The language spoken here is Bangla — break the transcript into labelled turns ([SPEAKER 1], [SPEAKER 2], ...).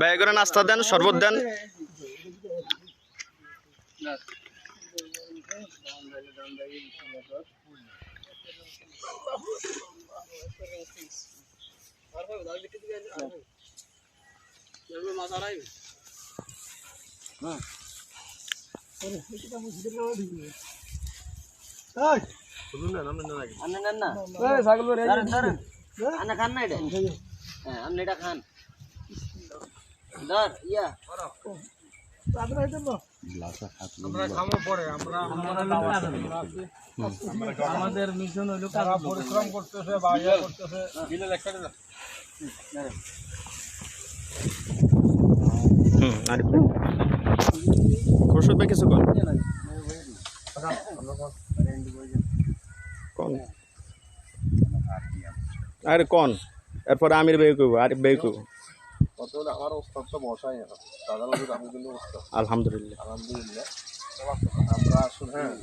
[SPEAKER 1] ব্যয় করে নাস্তা দেন শরবত দেন।
[SPEAKER 2] আন্না খান না এটা? হ্যাঁ আপনি এটা খান। ধর ইয়া।
[SPEAKER 3] আমাদের মিশন হলো পরিশ্রম করতেছে বা করতেছে।
[SPEAKER 1] ভাই খুরশুদ ভাই কিছু কন আরে কোন এরপরে আমির ভাই কইব আরিফ ভাই কইব আলহামদুলিল্লাহ
[SPEAKER 4] আলহামদুলিল্লাহ আমরা আসলে হ্যাঁ